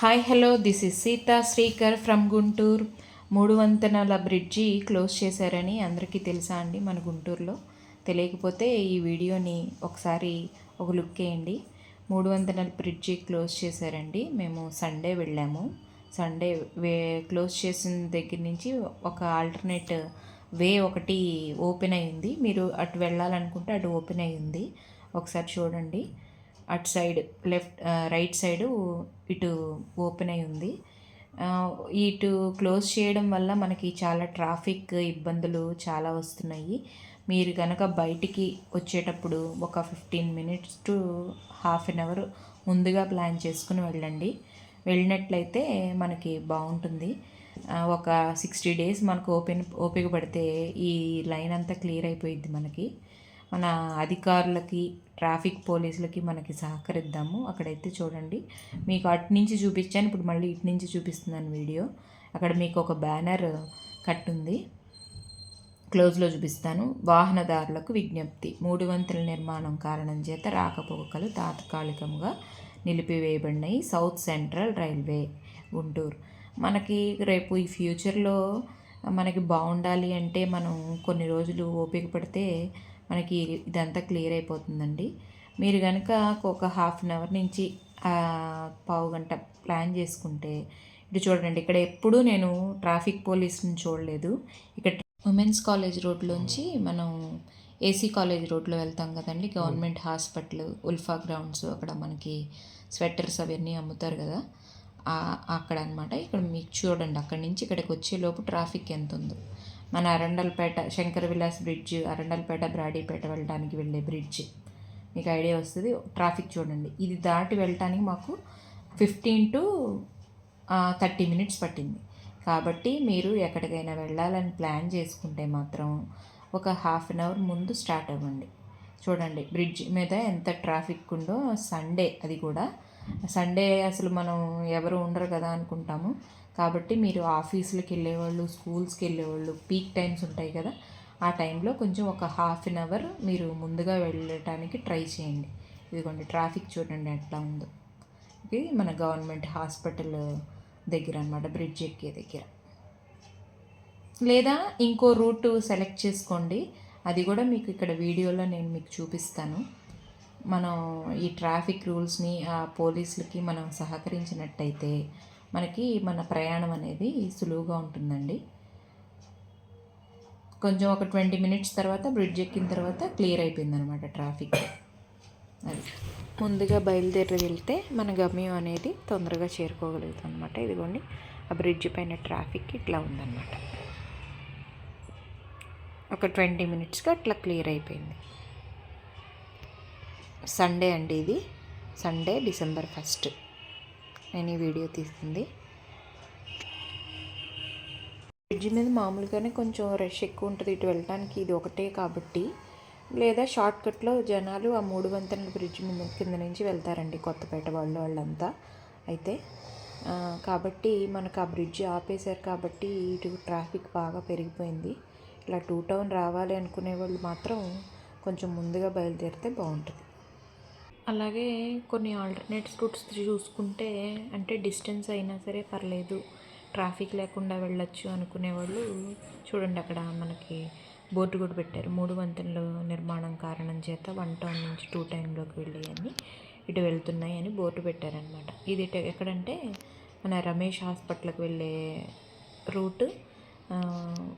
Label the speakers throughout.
Speaker 1: Hi hello this is Sita Srikar from Guntur మూడు వంతెనల bridge close చేశారని అందరికీ తెలుసా అండి మన గుంటూరులో. తెలియకపోతే ఈ వీడియోని ఒకసారి ఒక లుక్ వేయండి. మూడు వంతెనల బ్రిడ్జి క్లోజ్ చేశారండి. మేము సండే వెళ్ళాము. సండే వే క్లోజ్ చేసిన దగ్గర నుంచి ఒక ఆల్టర్నేట్ వే ఒకటి ఓపెన్ అయింది. మీరు అటు వెళ్ళాలనుకుంటే అటు ఓపెన్ అయ్యింది ఒకసారి చూడండి. అటు సైడ్ లెఫ్ట్ రైట్ సైడు ఇటు ఓపెన్ అయి ఉంది. ఇటు క్లోజ్ చేయడం వల్ల మనకి చాలా ట్రాఫిక్ ఇబ్బందులు చాలా వస్తున్నాయి. మీరు కనుక బయటికి వచ్చేటప్పుడు ఒక fifteen minutes to half an hour ముందుగా ప్లాన్ చేసుకుని వెళ్ళండి. వెళ్ళినట్లయితే మనకి బాగుంటుంది. ఒక సిక్స్టీ డేస్ మనకు ఓపెన్ ఓపిక పడితే ఈ లైన్ అంతా క్లియర్ అయిపోయింది మనకి. మన అధికారులకి ట్రాఫిక్ పోలీసులకి మనకి సహకరిద్దాము. అక్కడైతే చూడండి. మీకు అటు నుంచి చూపించాను. ఇప్పుడు మళ్ళీ ఇటు నుంచి చూపిస్తున్నాను వీడియో. అక్కడ మీకు ఒక బ్యానర్ కట్టుంది. క్లోజ్లో చూపిస్తాను. వాహనదారులకు విజ్ఞప్తి. మూడు వంతుల నిర్మాణం కారణం చేత రాకపోకలు తాత్కాలికంగా నిలిపివేయబడినాయి. South central railway Guntur. మనకి రేపు ఈ ఫ్యూచర్లో మనకి బాగుండాలి అంటే మనం కొన్ని రోజులు ఓపిక పడితే మనకి ఇదంతా క్లియర్ అయిపోతుందండి. మీరు కనుక ఒక హాఫ్ అన్ అవర్ నుంచి పావు గంట ప్లాన్ చేసుకుంటే ఇటు చూడండి ఇక్కడ ఎప్పుడూ నేను ట్రాఫిక్ పోలీస్ని చూడలేదు. ఇక్కడ ఉమెన్స్ కాలేజ్ రోడ్లోంచి మనం ఏసీ కాలేజ్ రోడ్లో వెళ్తాం కదండి. గవర్నమెంట్ హాస్పిటల్ ఉల్ఫా గ్రౌండ్స్ అక్కడ మనకి స్వెటర్స్ అవన్నీ అమ్ముతారు కదా. అక్కడ అనమాట ఇక్కడ మీకు చూడండి అక్కడి నుంచి ఇక్కడికి వచ్చేలోపు ట్రాఫిక్ ఎంత ఉందో మన అరండల్పేట శంకర విలాస్ బ్రిడ్జ్ అరండల్పేట బ్రాడీపేట వెళ్ళడానికి వెళ్ళే బ్రిడ్జ్. మీకు ఐడియా వస్తుంది. ట్రాఫిక్ చూడండి. ఇది దాటి వెళ్ళటానికి మాకు ఫిఫ్టీన్ టు థర్టీ మినిట్స్ పట్టింది. కాబట్టి మీరు ఎక్కడికైనా వెళ్ళాలని ప్లాన్ చేసుకుంటే మాత్రం ఒక హాఫ్ అన్ అవర్ ముందు స్టార్ట్ అవ్వండి. చూడండి బ్రిడ్జ్ మీద ఎంత ట్రాఫిక్ ఉందో సండే అది కూడా సండే అసలు మనం ఎవరు ఉండరు కదా అనుకుంటాము. కాబట్టి మీరు ఆఫీసులకు వెళ్ళేవాళ్ళు స్కూల్స్కి వెళ్ళేవాళ్ళు పీక్ టైమ్స్ ఉంటాయి కదా. ఆ టైంలో కొంచెం ఒక హాఫ్ అన్ అవర్ మీరు ముందుగా వెళ్ళటానికి ట్రై చేయండి. ఇదిగోండి ట్రాఫిక్ చూడండి ఎట్లా ఉందో. ఇది మన గవర్నమెంట్ హాస్పిటల్ దగ్గర అనమాట బ్రిడ్జ్ ఎక్కే దగ్గర. లేదా ఇంకో రూట్ సెలెక్ట్ చేసుకోండి. అది కూడా మీకు ఇక్కడ వీడియోలో నేను మీకు చూపిస్తాను. మనం ఈ ట్రాఫిక్ రూల్స్ని ఆ పోలీసులకి మనం సహకరించినట్టయితే మనకి మన ప్రయాణం అనేది సులువుగా ఉంటుందండి. కొంచెం ఒక ట్వంటీ మినిట్స్ తర్వాత బ్రిడ్జ్ ఎక్కిన తర్వాత క్లియర్ అయిపోయింది అనమాట ట్రాఫిక్. అది. ముందుగా బయలుదేరి వెళ్తే మన గమ్యం అనేది తొందరగా చేరుకోగలుగుతాం అనమాట ఇదిగోండి ఆ బ్రిడ్జ్ పైన ట్రాఫిక్ ఇట్లా ఉందన్నమాట. ఒక ట్వంటీ మినిట్స్గా అట్లా క్లియర్ అయిపోయింది. సండే అండి ఇది. Sunday December first. నేను ఈ వీడియో తీస్తుంది. బ్రిడ్జ్ మీద మామూలుగానే కొంచెం రష్ ఎక్కువ ఉంటుంది ఇటు వెళ్ళడానికి ఇది ఒకటే కాబట్టి. లేదా షార్ట్ కట్లో జనాలు ఆ మూడు వంతెనల బ్రిడ్జ్ మీద కింద నుంచి వెళ్తారండి కొత్తపేట వాళ్ళు వాళ్ళంతా. అయితే కాబట్టి మనకు ఆ బ్రిడ్జ్ ఆపేశారు కాబట్టి ఇటు ట్రాఫిక్ బాగా పెరిగిపోయింది. ఇలా టూ టౌన్ రావాలి అనుకునే వాళ్ళు మాత్రం కొంచెం ముందుగా బయలుదేరితే బాగుంటుంది. అలాగే కొన్ని ఆల్టర్నేట్స్ రూట్స్ చూసుకుంటే అంటే డిస్టెన్స్ అయినా సరే పర్లేదు. ట్రాఫిక్ లేకుండా వెళ్ళొచ్చు అనుకునే వాళ్ళు చూడండి అక్కడ మనకి బోర్డు కూడా పెట్టారు. మూడు వంతెనలు నిర్మాణం కారణం చేత వన్ టౌన్ నుంచి టూ టైంలోకి వెళ్ళాయని ఇటు వెళ్తున్నాయి అని బోర్డు పెట్టారనమాట ఇది ఎక్కడంటే మన రమేష్ హాస్పిటల్కి వెళ్ళే రూట్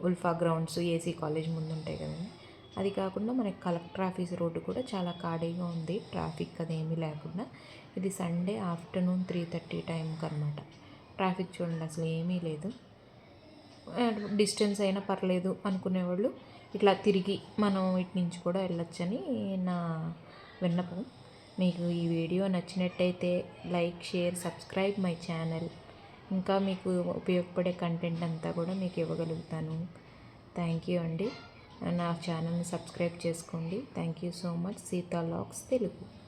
Speaker 1: ఉల్ఫా గ్రౌండ్స్ ఏసీ కాలేజ్ ముందు ఉంటాయి కదండి. అది కాకుండా మనకి కలెక్టర్ ఆఫీస్ రోడ్డు కూడా చాలా ఖాళీగా ఉంది. ట్రాఫిక్ అదేమీ లేకుండా. ఇది సండే ఆఫ్టర్నూన్ త్రీ థర్టీ టైంకి అనమాట ట్రాఫిక్ చూడండి అసలు ఏమీ లేదు. డిస్టెన్స్ అయినా పర్లేదు అనుకునేవాళ్ళు. ఇట్లా తిరిగి మనం ఇటు నుంచి కూడా వెళ్ళొచ్చని నా విన్నపం. మీకు ఈ వీడియో నచ్చినట్టయితే like share subscribe my channel. ఇంకా మీకు ఉపయోగపడే కంటెంట్ అంతా కూడా మీకు ఇవ్వగలుగుతాను. థ్యాంక్ యూ అండి. నా ఛానల్ని సబ్స్క్రైబ్ చేసుకోండి. Thank you so much. Sita lakhs Telugu.